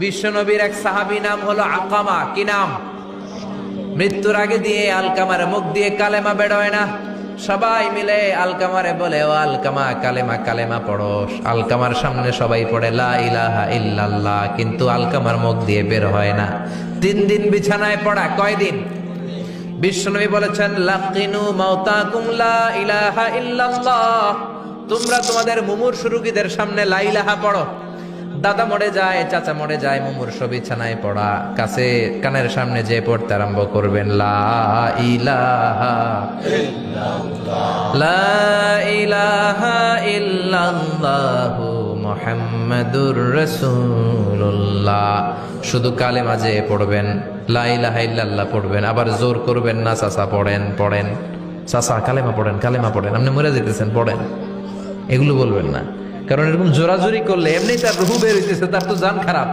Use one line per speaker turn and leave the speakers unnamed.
বিশ্বনবীর এক সাহাবী নাম হলো আকামা। কি নাম? মৃত্যুর আগে দিয়ে আলকামার মুখ দিয়ে কালেমা বেরোয় না। সবাই মিলে আলকামারে বলে, ও আলকামা, কালেমা কালেমা পড়ো। আলকামার সামনে সবাই পড়ে, লা ইলাহা ইল্লাল্লাহ। কিন্তু আলকামার মুখ দিয়ে বের হয় না। তিন দিন বিছানায় পড়া কয়দিন বিশ্বনবী বলেছেন, লাকিনু মাউতাকুম লা ইলাহা ইল্লাল্লাহ। তোমরা তোমাদের মুমূর্ষু রোগীদের সামনে লা ইলাহা পড়ো। দাদা মরে যায়, চাচা মরে যায়, মুমূর্ষ বিছানায় পড়া। কাছে, কানের সামনে যে পড়তে আরম্ভ করবেন, লা ইলাহা লা ইলাহা ইল্লাল্লাহু মুহাম্মাদুর রাসূলুল্লাহ। শুধু কালে মাঝে পড়বেন, লা ইলাহা ইল্লাল্লাহ পড়বেন, আবার জোর করবেন না, চাচা পড়েন পড়েন। চাচা, কালেমা পড়েন কালেমা পড়েন। আপনি মরে যেতেছেন, পড়েন। এগুলো বলবেন না। কারণ এরকম জোরাজোরি করলে এমনি তার রুহু বের হইতেছে তার তো জান খারাপ।